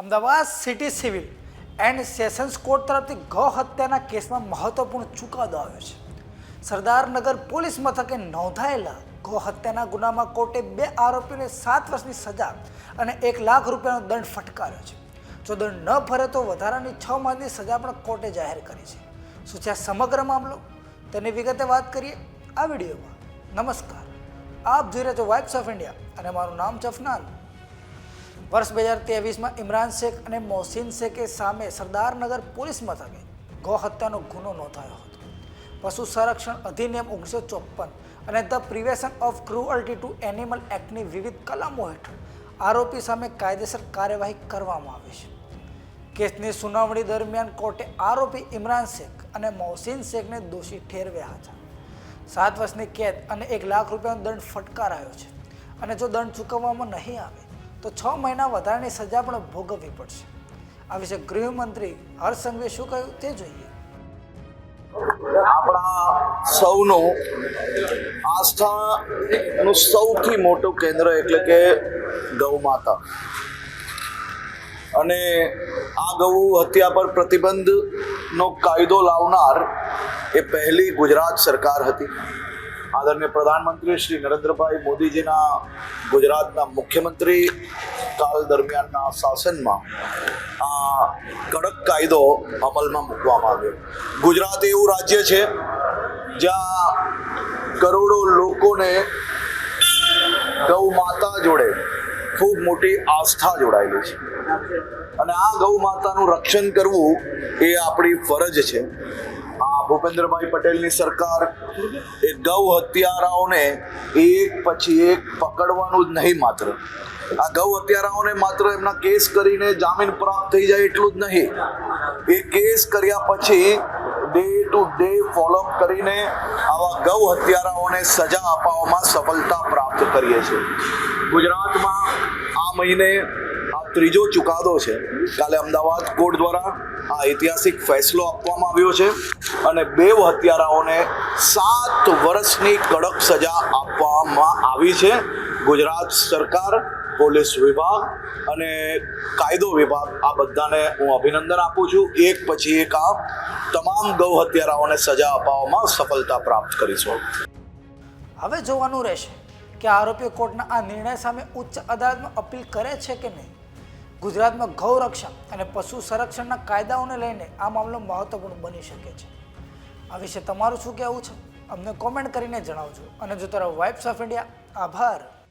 Ahmedabad city civil and sessions court તરફથી ગૌ હત્યાના કેસમાં મહત્વપૂર્ણ ચુકાદો આવ્યો છે. સરદારનગર પોલીસ મથકે નોંધાયેલા ગૌ હત્યાના ગુનામાં કોર્ટે બે આરોપીને સાત વર્ષની સજા અને એક લાખ રૂપિયાનો દંડ ફટકાર્યો છે. જો દંડ ન ભરે તો વધારાની છ માસની સજા પણ કોર્ટે જાહેર કરી છે. શું છે આ સમગ્ર મામલો? તેની વિગતે વાત કરીએ આ વિડીયોમાં. નમસ્કાર. આપ જોઈ રહ્યા છો વાઇબ્સ ઓફ ઇન્ડિયા અને મારું નામ છે અફનાન. વર્ષ બે હજાર ત્રેવીસમાં ઇમરાન શેખ અને મોહસિન શેખે સામે સરદારનગર પોલીસ મથકે ગૌ હત્યાનો ગુનો નોંધાયો હતો. પશુ સંરક્ષણ અધિનિયમ ઓગણીસો ચોપન અને the prevention of cruelty to animal એક્ટની વિવિધ કલમો હેઠળ આરોપી સામે કાયદેસર કાર્યવાહી કરવામાં આવી છે. કેસની સુનાવણી દરમિયાન કોર્ટે આરોપી ઇમરાન શેખ અને મોહસિન શેખને દોષી ઠેરવ્યા હતા. સાત વર્ષની કેદ અને એક લાખ રૂપિયાનો દંડ ફટકારાયો છે અને જો દંડ ચૂકવવામાં નહીં આવે તો છ મહિના વધારાની સજા પણ ભોગવવી પડશે. આ વિશે ગૃહમંત્રી હર્ષ શું કહ્યું તે જોઈએ. આપણા સૌનું આસ્થાનું સૌથી મોટું કેન્દ્ર એટલે કે ગૌ માતા. અને આ ગૌ હત્યા પર પ્રતિબંધનો કાયદો લાવનાર એ પહેલી ગુજરાત સરકાર હતી. આદરણીય પ્રધાનમંત્રી શ્રી નરેન્દ્રભાઈ મોદીજીના ગુજરાતના મુખ્યમંત્રી કાળ દરમિયાનના શાસનમાં આ કડક કાયદો અમલમાં મૂકવામાં આવ્યો. ગુજરાત એવું રાજ્ય છે જ્યાં કરોડો લોકોને ગૌ માતા જોડે ખૂબ મોટી આસ્થા જોડાયેલી છે. અને આ ગૌ માતાનું રક્ષણ કરવું એ આપણી ફરજ છે. ભૂપેન્દ્રભાઈ પટેલની સરકાર એ ગૌ હત્યારાઓને એક પછી એક પકડવાનું જ નહીં માત્ર. આ ગૌ હત્યારાઓને માત્ર એમના કેસ કરીને જામીન પ્રાપ્ત થઈ જાય એટલું જ નહીં. એ કેસ કર્યા પછી ડે ટુ ડે ફોલોઅપ કરીને આવા ગૌ હત્યારાઓને સજા અપાવવામાં સફળતા પ્રાપ્ત કરીએ છીએ. ગુજરાતમાં આ મહિને ત્રીજો ચુકાદો છે. કાલે અમદાવાદ કોર્ટ દ્વારા આ ઐતિહાસિક ફેસલો આપવામાં આવ્યો છે અને બે હત્યારાઓને સાત વર્ષની કડક સજા આપવામાં આવી છે. ગુજરાત સરકાર, પોલીસ વિભાગ અને કાયદો વિભાગ આ બધાને હું અભિનંદન આપું છું. એક પછી એક આ તમામ ગૌ હત્યારાઓને સજા અપાવવામાં સફળતા પ્રાપ્ત કરીશું. હવે જોવાનું રહેશે કે આરોપીઓ કોર્ટના આ નિર્ણય સામે ઉચ્ચ અદાલતમાં અપીલ કરે છે કે નહીં. ગુજરાતમાં ગૌરક્ષણ અને પશુ સંરક્ષણના કાયદાઓને લઈને આ મામલો મહત્વપૂર્ણ બની શકે છે. આ વિશે તમારું શું કહેવું છે? અમને કોમેન્ટ કરીને જણાવજો. અને જો તારા વાઇબ્સ ઓફ ઇન્ડિયા આભાર.